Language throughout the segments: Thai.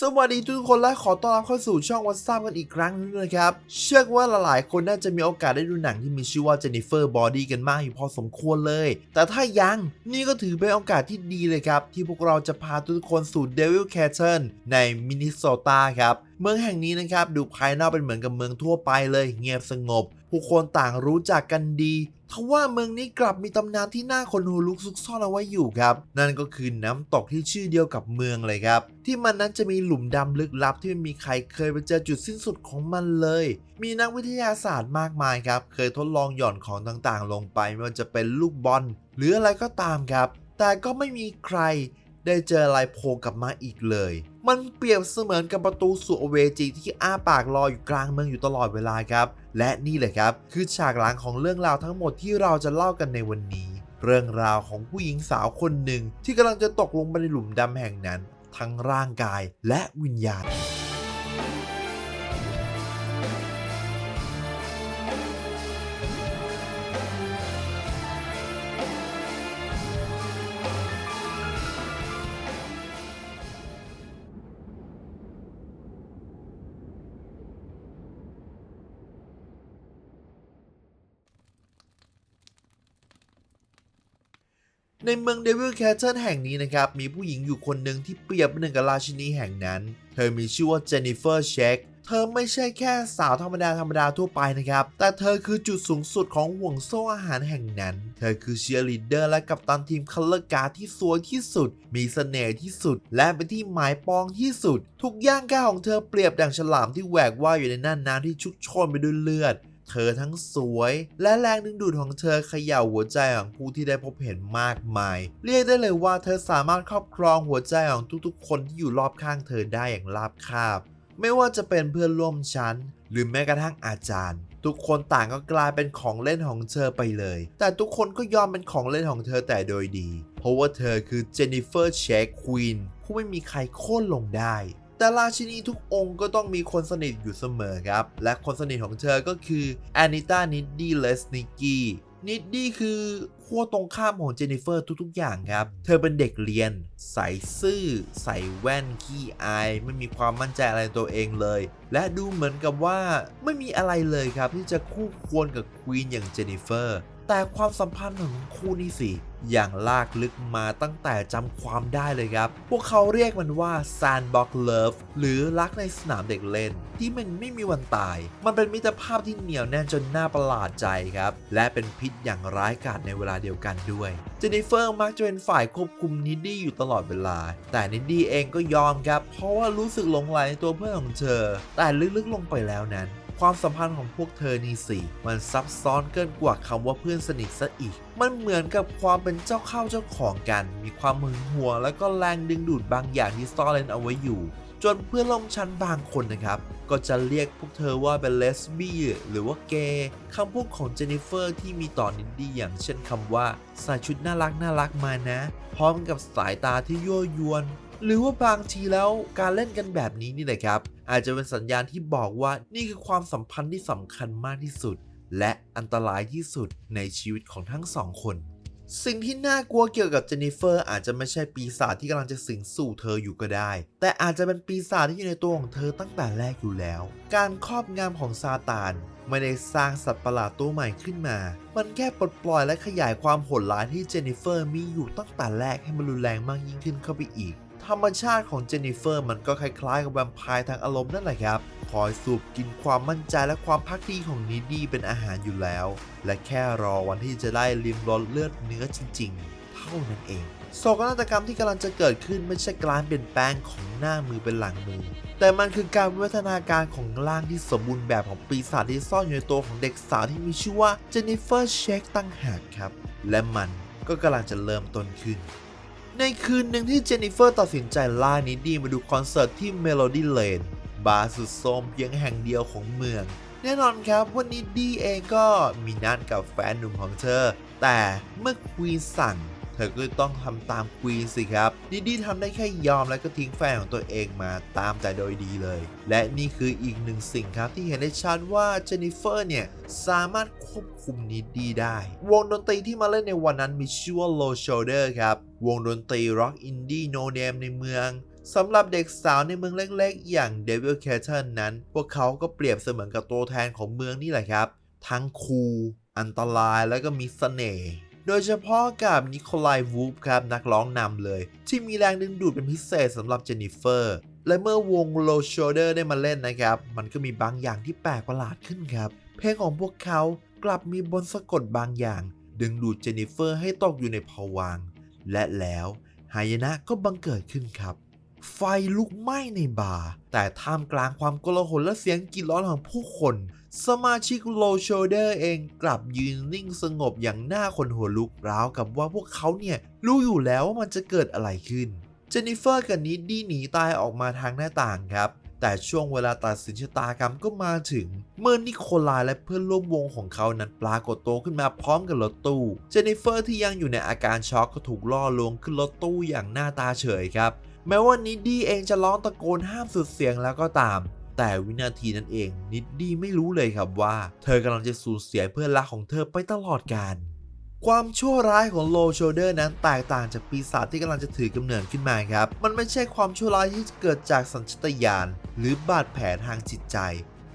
สวัสดีทุกคนและขอต้อนรับเข้าสู่ช่องวัทซับกันอีกครั้งหนึงนะครับ เชื่อว่าหลายๆ คนน่าจะมีโอกาสได้ดูหนังที่มีชื่อว่า Jennifer Body กันมากอยู่พอสมควรเลย แต่ถ้ายังนี่ก็ถือเป็นโอกาสที่ดีเลยครับ ที่พวกเราจะพาทุกคนสู่ Devil Canyon ในมินนิโซตาครับ เมืองแห่งนี้นะครับดูภายนอกเป็นเหมือนกับเมืองทั่วไปเลย เงียบสงบ ผู้คนต่างรู้จักกันดีทว่าเมืองนี้กลับมีตำนานที่น่าขนหัวลุกซุกซ่อนเอาไว้อยู่ครับ นั่นก็คือน้ำตกที่ชื่อเดียวกับเมืองเลยครับ ที่มันนั้นจะมีหลุมดำลึกลับที่ไม่มีใครเคยไปเจอจุดสิ้นสุดของมันเลย มีนักวิทยาศาสตร์มากมายครับ เคยทดลองหย่อนของต่างๆ ลงไปไม่ว่าจะเป็นลูกบอลหรืออะไรก็ตามครับ แต่ก็ไม่มีใคร ได้เจอลายโพกลับมาอีกเลย มันเปรียบเสมือนกับประตูสู่อเวจีที่อ้าปากรออยู่กลางเมืองอยู่ตลอดเวลาครับ และนี่แหละครับ คือฉากหลังของเรื่องราวทั้งหมดที่เราจะเล่ากันในวันนี้ เรื่องราวของผู้หญิงสาวคนหนึ่งที่กำลังจะตกลงไปในหลุมดำแห่งนั้น ทั้งร่างกายและวิญญาณ ในเมืองเดวิลแคทเทิลแห่งนี้นะครับ มีผู้หญิงอยู่คนหนึ่งที่เปรียบเป็นหนึ่งกับราชินีแห่งนั้น เธอมีชื่อว่าเจนนิเฟอร์เชคเธอไม่ใช่แค่สาวธรรมดาธรรมดาทั่วไปนะครับ แต่เธอคือจุดสูงสุดของห่วงโซ่อาหารแห่งนั้น เธอคือเชียร์ลีดเดอร์และกัปตันทีมคัลเลอร์การ์ที่สวยที่สุด มีเสน่ห์ที่สุด และเป็นที่หมายปองที่สุด ทุกย่างก้าวของเธอเปรียบดังฉลามที่แหวกว่ายอยู่ในน่านน้ำที่ชุกชนไปด้วยเลือด เธอทั้งสวย และแรงดึงดูดของเธอเขย่าหัวใจของผู้ที่ได้พบเห็นมากมาย เรียกได้เลยว่าเธอสามารถครอบครองหัวใจของทุกๆ คนที่อยู่รอบข้างเธอได้อย่างราบคาบ ไม่ว่าจะเป็นเพื่อนร่วมชั้น หรือแม้กระทั่งอาจารย์ ทุกคนต่างก็กลายเป็นของเล่นของเธอไปเลย แต่ทุกคนก็ยอมเป็นของเล่นของเธอแต่โดยดี เพราะว่าเธอคือเจนนิเฟอร์เชคควีนผู้ไม่มีใครโค่นลงได้ แต่ราชินีทุกองค์ก็ต้องมีคนสนิทอยู่เสมอครับ และคนสนิทของเธอก็คือแอนิต้านิดดี้เลสนิกกี้นิดดี้คือขั้วตรงข้ามของเจนนิเฟอร์ทุกๆ อย่างครับ เธอเป็นเด็กเรียน ใส่ซื่อ ใส่แว่นขี้อาย ไม่มีความมั่นใจอะไรตัวเองเลย และดูเหมือนกับว่าไม่มีอะไรเลยครับที่จะคู่ควรกับควีนอย่างเจนนิเฟอร์ แต่ความสัมพันธ์ของทั้งคู่นี่สิอย่างลากลึกมาตั้งแต่จำความได้เลยครับ พวกเขาเรียกมันว่า Sandbox Love หรือรักในสนามเด็กเล่น ที่มันไม่มีวันตาย มันเป็นมิตรภาพที่เหนียวแน่นจนน่าประหลาดใจครับ และเป็นพิษอย่างร้ายกาจในเวลาเดียวกันด้วย เจนนิเฟอร์มักจะเป็นฝ่ายควบคุมนิดดี้อยู่ตลอดเวลา แต่นิดดี้เองก็ยอมครับ เพราะว่ารู้สึกหลงใหลในตัวเพื่อนของเธอ แต่ลึกๆลงไปแล้วนั้น ความสัมพันธ์ของพวกเธอนี่สิมันซับซ้อนเกินกว่าคำว่าเพื่อนสนิทซะอีก มันเหมือนกับความเป็นเจ้าเข้าเจ้าของกัน มีความหึงหวงและก็แรงดึงดูดบางอย่างที่ซ่อนเร้นเอาไว้อยู่ จนเพื่อนร่วมชั้นบางคนนะครับ ก็จะเรียกพวกเธอว่าเป็นเลสบี้หรือว่าเกย์คำพูดของเจนนิเฟอร์ที่มีต่อนิดดี้อย่างเช่นคำว่าใส่ชุดน่ารักน่ารักมานะ พร้อมกับสายตาที่ยั่วยวน หรือว่าบางทีแล้วการเล่นกันแบบนี้นี่แหละครับ อาจจะเป็นสัญญาณที่บอกว่านี่คือความสัมพันธ์ที่สำคัญมากที่สุด และอันตรายที่สุดในชีวิตของทั้งสองคนสิ่งที่น่ากลัวเกี่ยวกับเจนนิเฟอร์อาจจะไม่ใช่ปีศาจที่กำลังจะสิงสู่เธออยู่ก็ได้ แต่อาจจะเป็นปีศาจที่อยู่ในตัวของเธอตั้งแต่แรกอยู่แล้ว การครอบงำของซาตาน ไม่ได้สร้างสัตว์ประหลาดตัวใหม่ขึ้นมา มันแค่ปลดปล่อยและขยายความโหดร้ายที่เจนนิเฟอร์มีอยู่ตั้งแต่แรกให้มันรุนแรงมากยิ่งขึ้นเข้าไปอีก ธรรมชาติของเจนนิเฟอร์มันก็คล้ายๆกับแวมไพร์ทางอารมณ์นั่นแหละครับ คอยสูบกินความมั่นใจและความพักดีของนิดดี้เป็นอาหารอยู่แล้ว และแค่รอวันที่จะได้ลิมรสเลือดเนื้อจริงๆ เท่านั้นเอง โศกนาฏกรรมที่กำลังจะเกิดขึ้นไม่ใช่การเปลี่ยนแปลงของหน้ามือเป็นหลังมือ แต่มันคือการวิวัฒนาการของร่างที่สมบูรณ์แบบของปีศาจที่ซ่อนอยู่ในตัวของเด็กสาวที่มีชื่อว่าเจนนิเฟอร์เชคตั้งหากครับ และมันก็กำลังจะเริ่มต้นขึ้น ในคืนหนึ่งที่เจนนิเฟอร์ตัดสินใจล่านิดดี้มาดูคอนเสิร์ตที่เมโลดี้เลนบาร์สุดโทมเพียงแห่งเดียวของเมือง แน่นอนครับว่านิดดี้เองก็มีนัดกับแฟนหนุ่มของเธอ แต่เมื่อควีนสั่ง เธอก็ต้องทำตามควีนสิครับนิดดี้ทำได้แค่ยอมและก็ทิ้งแฟนของตัวเองมาตามแต่โดยดีเลย และนี่คืออีกหนึ่งสิ่งครับที่เห็นได้ชัดว่าเจนนิเฟอร์เนี่ย สามารถควบคุมนิดดี้ได้ วงดนตรีที่มาเล่นในวันนั้นมีชื่อว่า Low Shoulder ครับ วงดนตรีร็อกอินดี้โนเนมในเมืองสำหรับเด็กสาวในเมืองเล็ก ๆ อย่างเดวิลเคเทนนั้น พวกเขาก็เปรียบเสมือนกับตัวแทนของเมืองนี่แหละครับ ทั้งคูลอันตรายและก็มีเสน่ห์ โดยเฉพาะกับนิโคลายวูฟครับนักร้องนำเลย ที่มีแรงดึงดูดเป็นพิเศษสำหรับเจนนิเฟอร์ และเมื่อวงโลชเชอร์ได้มาเล่นนะครับ มันก็มีบางอย่างที่แปลกประหลาดขึ้นครับ เพลงของพวกเขากลับมีบนสะกดบางอย่าง ดึงดูดเจนนิเฟอร์ให้ตกอยู่ในภวังค์และแล้วหายนะก็บังเกิดขึ้นครับ ไฟลุกไหม้ในบาร์ แต่ท่ามกลางความโกลาหลและเสียงกรีดร้องของผู้คน สมาชิก Low Shoulder เองกลับยืนนิ่งสงบอย่างหน้าคนหัวลุกราวกับว่าพวกเขาเนี่ย รู้อยู่แล้วว่ามันจะเกิดอะไรขึ้น เจนนิเฟอร์กับนิดดี้หนีตายออกมาทางหน้าต่างครับแต่ช่วงเวลาตัดสินชะตากรรมก็มาถึง เมื่อนิโคลายและเพื่อนร่วมวงของเขานั้นปรากฏตัวขึ้นมาพร้อมกับรถตู้ เจนนิเฟอร์ที่ยังอยู่ในอาการช็อกก็ถูกล่อลวงขึ้นรถตู้อย่างหน้าตาเฉยครับ แม้ว่านิดดี้เองจะร้องตะโกนห้ามสุดเสียงแล้วก็ตาม แต่วินาทีนั้นเองนิดดี้ไม่รู้เลยครับว่า เธอกำลังจะสูญเสียเพื่อนรักของเธอไปตลอดกาลความชั่วร้ายของโลโชเดอร์นั้นแตกต่างจากปีศาจที่กำลังจะถือกำเนิดขึ้นมาครับ มันไม่ใช่ความชั่วร้ายที่เกิดจากสัญชตาตญาณหรือบาดแผลทางจิตใจ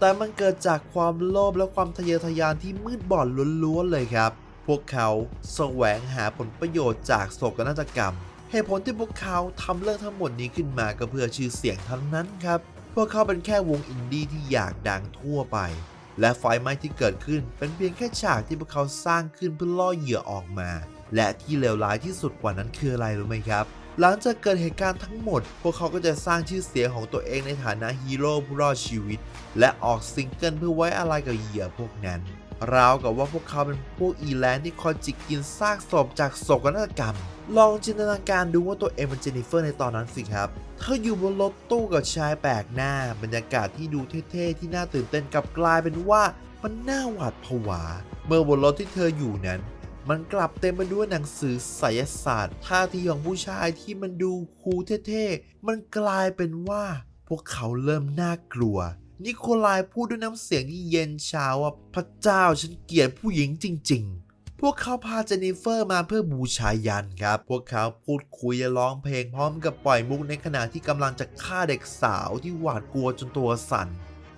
แต่มันเกิดจากความโลภและความทะเยอทะยานที่มืดบอดล้วนๆเลยครับ พวกเขาแสวงหาผลประโยชน์จากโศกนาฏกรรม เหตุผลที่พวกเขาทำเรื่องทั้งหมดนี้ขึ้นมาก็เพื่อชื่อเสียงทั้งนั้นครับ พวกเขาเป็นแค่วงอินดี้ที่อยากดังทั่วไป และไฟไหม้ที่เกิดขึ้นเป็นเพียงแค่ฉากที่พวกเขาสร้างขึ้นเพื่อล่อเหยื่อออกมา และที่เลวร้ายที่สุดกว่านั้นคืออะไรรู้ไหมครับ หลังจากเกิดเหตุการณ์ทั้งหมด พวกเขาก็จะสร้างชื่อเสียงของตัวเองในฐานะฮีโร่ผู้รอดชีวิต และออกซิงเกิลเพื่อไว้อะไรกับเหยื่อพวกนั้น ราวกับว่าพวกเขาเป็นพวกอีแลนด์ที่คอยจิกกินซากศพจากโศกนาฏกรรม ลองจินตนาการดูว่าตัวเองเป็นเจนนิเฟอร์ในตอนนั้นสิครับ เธออยู่บนรถตู้กับชายแปลกหน้า บรรยากาศที่ดูเท่ๆที่น่าตื่นเต้นกลับกลายเป็นว่ามันน่าหวาดผวา เมื่อบนรถที่เธออยู่นั้น มันกลับเต็มไปด้วยหนังสือไสยศาสตร์ท่าทีของผู้ชายที่มันดูคูลเท่ๆมันกลายเป็นว่า พวกเขาเริ่มน่ากลัว นิโคลายพูดด้วยน้ำเสียงที่เย็นชาว่าพระเจ้าฉันเกลียดผู้หญิงจริง ๆ พวกเขาพาเจนนิเฟอร์มาเพื่อบูชายันครับ พวกเขาพูดคุยและร้องเพลงพร้อมกับปล่อยมุกในขณะที่กำลังจะฆ่าเด็กสาวที่หวาดกลัวจนตัวสั่น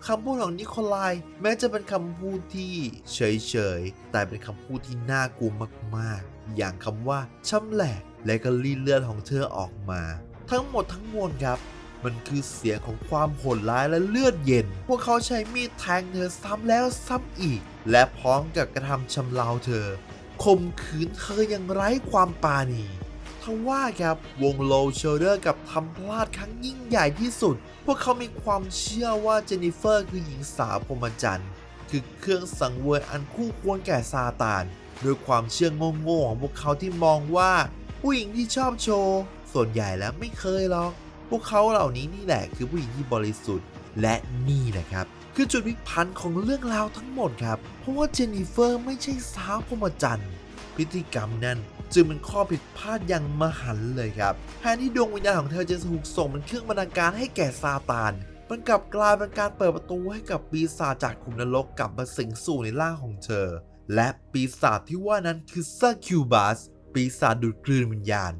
คำพูดของนิโคลายแม้จะเป็นคำพูดที่เฉยๆ แต่เป็นคำพูดที่น่ากลัวมากๆ อย่างคำว่าช่ำแหลกและก็ลีดเลือดของเธอออกมา ทั้งหมดทั้งมวลครับ มันคือเสียงของความโหดร้ายและเลือดเย็น พวกเขาใช้มีดแทงเธอซ้ำแล้วซ้ำอีก และพร้อมกับกระทำชำเราเธอข่มขืนเธออย่างไร้ความปราณีทว่าครับวงโลโชเดอร์กับทำพลาดครั้งยิ่งใหญ่ที่สุด พวกเขามีความเชื่อว่าเจนนิเฟอร์คือหญิงสาวพรหมจรรย์คือเครื่องสังเวยอันคู่ควรแก่ซาตานด้วยความเชื่อโง่ๆของพวกเขาที่มองว่า ผู้หญิงที่ชอบโชว์ ส่วนใหญ่แล้วไม่เคยหรอก พวกเขาเหล่านี้นี่แหละคือผู้หญิงที่บริสุทธิ์และนี่แหละครับ คือจุดพลิกผันของเรื่องราวทั้งหมดครับ เพราะว่าเจนนิเฟอร์ไม่ใช่สาวพรหมจรรย์พฤติกรรมนั้นจึงเป็นข้อผิดพลาดอย่างมหันเลยครับแทนที่ดวงวิญญาณของเธอจะถูกส่งเป็นเครื่องบรรณาการให้แก่ซาตาน มันกลับกลายเป็นการเปิดประตูให้กับปีศาจจากขุมนรกกลับมาสิงสู่ในร่างของเธอ และปีศาจที่ว่านั้นคือซาคิวบัสปีศาจดูดกลืนวิญญาณ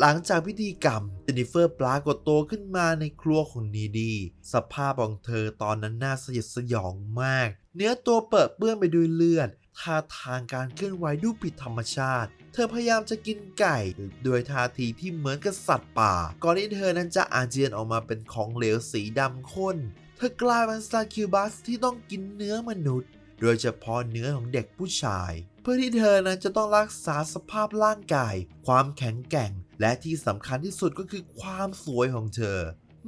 หลังจากพิธีกรรมเจนนิเฟอร์ปรากฏตัวขึ้นมาในครัวของนีดี สภาพของเธอตอนนั้นน่าสยดสยองมาก เนื้อตัวเปิดเปื้อนไปด้วยเลือดท่าทางการเคลื่อนไหวดูผิดธรรมชาติ เธอพยายามจะกินไก่โดยท่าทีที่เหมือนกับสัตว์ป่า ก่อนที่เธอนั้นจะอาเจียนออกมาเป็นของเหลวสีดำข้น เธอกลายเป็นซาคิวบัสที่ต้องกินเนื้อมนุษย์ โดยเฉพาะเนื้อของเด็กผู้ชาย เพื่อที่เธอนั้นจะต้องรักษาสภาพร่างกาย ความแข็งแกร่ง และที่สำคัญที่สุดก็คือความสวยของเธอ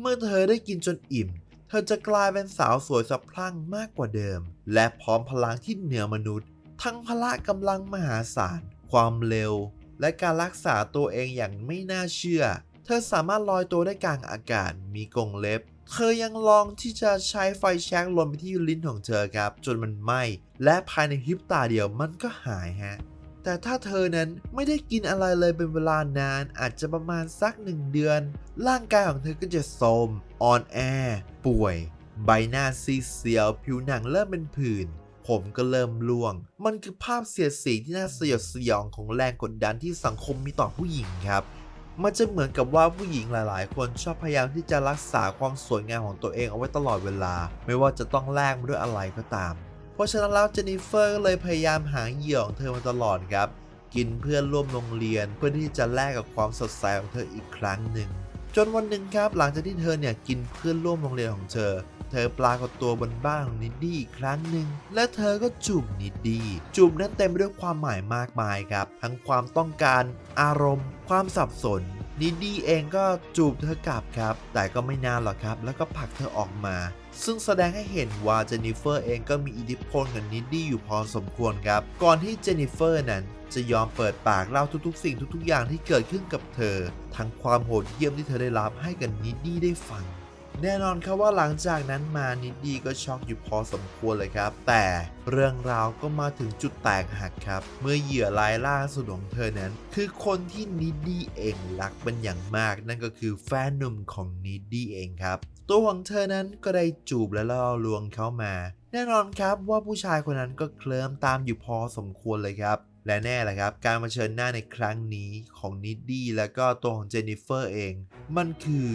เมื่อเธอได้กินจนอิ่ม เธอจะกลายเป็นสาวสวยสะพรั่งมากกว่าเดิม และพร้อมพลังที่เหนือมนุษย์ ทั้งพละกำลังมหาศาล ความเร็ว และการรักษาตัวเองอย่างไม่น่าเชื่อ เธอสามารถลอยตัวได้กลางอากาศ มีกรงเล็บ เธอยังลองที่จะใช้ไฟแช็กลนไปที่ลิ้นของเธอครับ จนมันไหม้ และภายในพริบตาเดียวมันก็หายฮะ แต่ถ้าเธอนั้นไม่ได้กินอะไรเลยเป็นเวลานานอาจจะประมาณสักหนึ่งเดือน ร่างกายของเธอก็จะโทรมอ่อนแอ ป่วย ใบหน้าซีเซียว ผิวหนังเริ่มเป็นผื่นผมก็เริ่มร่วง มันคือภาพเสียดสีที่น่าสยดสยองของแรงกดดันที่สังคมมีต่อผู้หญิงครับ มันจะเหมือนกับว่าผู้หญิงหลาย ๆ คนชอบพยายามที่จะรักษาความสวยงามของตัวเองเอาไว้ตลอดเวลา ไม่ว่าจะต้องแลกมาด้วยอะไรก็ตาม เพราะฉะนั้นแล้วเจนนิเฟอร์ก็เลยพยายามหาเหยื่อของเธอมาตลอดครับ กินเพื่อนร่วมโรงเรียนเพื่อที่จะแลกกับความสดใสของเธออีกครั้งหนึ่งจนวันหนึ่งครับหลังจากที่เธอเนี่ยกินเพื่อนร่วมโรงเรียนของเธอ เธอปรากฏตัวบนบ้านของนิดดี้อีกครั้งหนึ่งและเธอก็จูบนิดดี้จูบนั้นเต็มไปด้วยความหมายมากมายครับ ทั้งความต้องการอารมณ์ ความสับสน นิดดี้เองก็จูบเธอกลับครับ แต่ก็ไม่นานหรอกครับ แล้วก็ผลักเธอออกมา ซึ่งแสดงให้เห็นว่าเจนนิเฟอร์เองก็มีอิทธิพลกับนิดดี้อยู่พอสมควรครับ ก่อนที่เจนนิเฟอร์นั้นจะยอมเปิดปากเล่าทุกๆ สิ่งทุกๆอย่างที่เกิดขึ้นกับเธอ ทั้งความโหดเยี่ยมที่เธอได้รับให้กับนิดดี้ได้ฟัง แน่นอนครับว่าหลังจากนั้นมานิดดี้ก็ช็อกอยู่พอสมควรเลยครับ แต่เรื่องราวก็มาถึงจุดแตกหักครับ เมื่อเหยื่อรายล่าสุดของเธอนั้น คือคนที่นิดดี้เองรักเป็นอย่างมาก นั่นก็คือแฟนหนุ่มของนิดดี้เองครับตัวของเธอนั้นก็ได้จูบและล่อลวงเขามา แน่นอนครับว่าผู้ชายคนนั้นก็เคลิ้มตามอยู่พอสมควรเลยครับ และแน่แหละครับ การมาเชิญหน้าในครั้งนี้ของนิดดี้และก็ตัวของเจนนิเฟอร์เอง มันคือ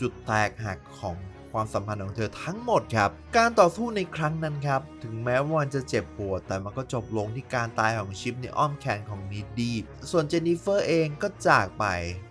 จุดแตกหักของความสัมพันธ์ของเธอทั้งหมดครับ การต่อสู้ในครั้งนั้นครับ ถึงแม้ว่ามันจะเจ็บปวด แต่มันก็จบลงที่การตายของชิปในอ้อมแขนของนิดดี้ ส่วนเจนนิเฟอร์เองก็จากไป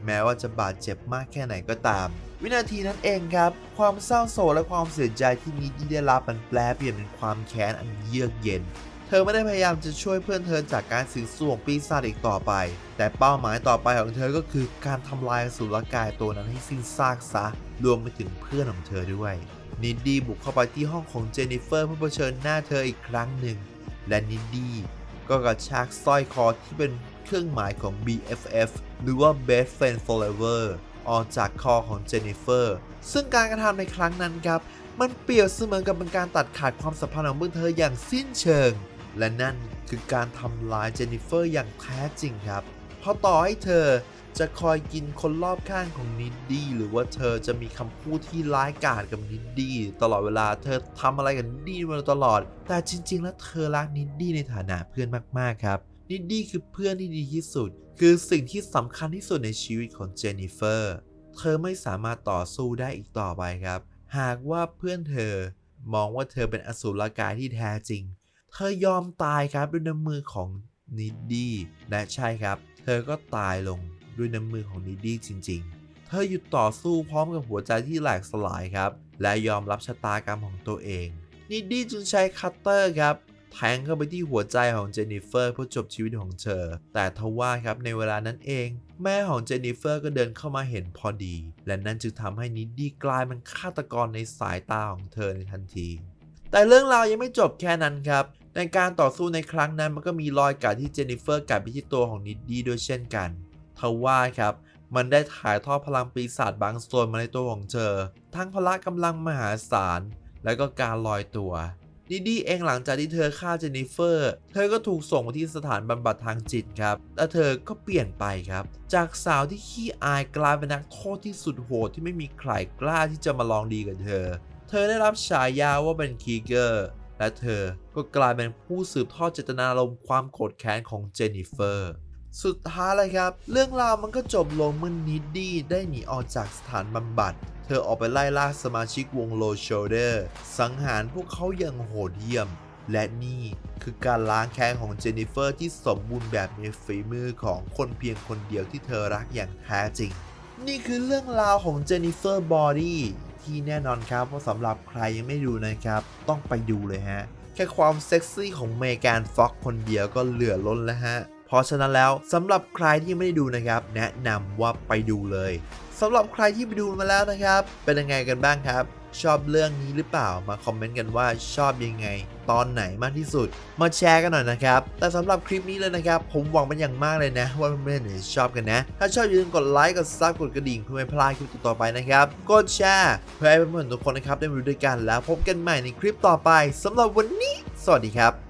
แม้ว่าจะบาดเจ็บมากแค่ไหนก็ตาม วินาทีนั้นเองครับ ความเศร้าโศกและความเสียใจที่นิดดี้ได้รับมันแปลเปลี่ยนเป็นความแค้นอันเยือกเย็น เธอไม่ได้พยายามจะช่วยเพื่อนเธอจากการสิงสู่ของปีศาจอีกต่อไป แต่เป้าหมายต่อไปของเธอก็คือการทำลายสุรกายตัวนั้นให้สิ้นซากซะ รวมไปถึงเพื่อนของเธอด้วย นิดดี้บุกเข้าไปที่ห้องของเจนนิเฟอร์เพื่อเผชิญหน้าเธออีกครั้งหนึ่ง และนิดดี้ก็กระชากสร้อยคอที่เป็นเครื่องหมายของ BFF หรือว่า Best Friend Forever ออกจากคอของเจนนิเฟอร์ ซึ่งการกระทำในครั้งนั้นครับ มันเปรียบเสมือนกับเป็นการตัดขาดความสัมพันธ์ของพวกเธออย่างสิ้นเชิง และนั่นคือการทำลายเจนนิเฟอร์อย่างแท้จริงครับ เพราะต่อให้เธอจะคอยกินคนรอบข้างของนิดดี้หรือว่าเธอจะมีคำพูดที่ร้ายกาจกับนิดดี้ตลอดเวลาเธอทำอะไรกับนิดดี้มาตลอด แต่จริง ๆ แล้วเธอรักนิดดี้ในฐานะเพื่อนมากๆครับนิดดี้คือเพื่อนที่ดีที่สุด คือสิ่งที่สำคัญที่สุดในชีวิตของเจนนิเฟอร์เธอไม่สามารถต่อสู้ได้อีกต่อไปครับ หากว่าเพื่อนเธอมองว่าเธอเป็นอสูรกายที่แท้จริง เธอยอมตายครับด้วยน้ำมือของนิดดี้และใช่ครับ เธอก็ตายลงด้วยน้ำมือของนิดดี้จริง ๆ เธอหยุดต่อสู้พร้อมกับหัวใจที่แหลกสลายครับ และยอมรับชะตากรรมของตัวเอง นิดดี้จึงใช้คัตเตอร์ครับแทงเข้าไปที่หัวใจของเจนนิเฟอร์เพื่อจบชีวิตของเธอ แต่ทว่าครับในเวลานั้นเอง แม่ของเจนนิเฟอร์ก็เดินเข้ามาเห็นพอดี และนั่นจึงทำให้นิดดี้กลายเป็นฆาตกรในสายตาของเธอในทันที แต่เรื่องราวยังไม่จบแค่นั้นครับ ในการต่อสู้ในครั้งนั้นมันก็มีรอยกัดที่เจนนิเฟอร์กัดไปที่ตัวของนิดดี้ด้วยเช่นกันทว่าครับ มันได้ถ่ายทอดพลังปีศาจบางส่วนมาในตัวของเธอ ทั้งพละกำลังมหาศาล และก็การลอยตัวนิดดี้เองหลังจากที่เธอฆ่าเจนนิเฟอร์ เธอก็ถูกส่งมาที่สถานบำบัดทางจิตครับ และเธอก็เปลี่ยนไปครับ จากสาวที่ขี้อายกลายเป็นนักโทษที่สุดโหดที่ไม่มีใครกล้าที่จะมาลองดีกับเธอ เธอได้รับฉายาว่าเป็นคีเกอร์ และเธอก็กลายเป็นผู้สืบทอดเจตนารมณ์ความโกรธแค้นของเจนนิเฟอร์ สุดท้ายเลยครับ เรื่องราวมันก็จบลงเมื่อนิดดี้ได้หนีออกจากสถานบำบัด เธอออกไปไล่ล่าสมาชิกวงโลโชเดอร์สังหารพวกเขาอย่างโหดเยี่ยม และนี่คือการล้างแค้นของเจนนิเฟอร์ที่สมบูรณ์แบบในฝีมือของคนเพียงคนเดียวที่เธอรักอย่างแท้จริงนี่คือเรื่องราวของเจนนิเฟอร์บอดี้ ที่แน่นอนครับว่าสำหรับใครยังไม่ดูนะครับ ต้องไปดูเลยฮะ แค่ความเซ็กซี่ของเมแกนฟ็อกคนเดียวก็เหลือล้นแล้วฮะ เพราะฉะนั้นแล้วสำหรับใครที่ไม่ได้ดูนะครับ แนะนำว่าไปดูเลยสำหรับใครที่ไปดูมาแล้วนะครับ เป็นยังไงกันบ้างครับ ชอบเรื่องนี้หรือเปล่ามาคอมเมนต์กันว่าชอบยังไง ตอนไหนมากที่สุด มาแชร์กันหน่อยนะครับ แต่สำหรับคลิปนี้เลยนะครับ ผมหวังเป็นอย่างมากเลยนะ ว่าเพื่อนๆเนี่ยชอบกันนะ ถ้าชอบอย่าลืมกดไลค์กดซับกดกระดิ่งเพื่อไม่พลาดคลิปต่อไปนะครับกดแชร์เพื่อให้เพื่อนๆทุกคนนะครับได้รู้ด้วยกันแล้วพบกันใหม่ในคลิปต่อไปสำหรับวันนี้ สวัสดีครับ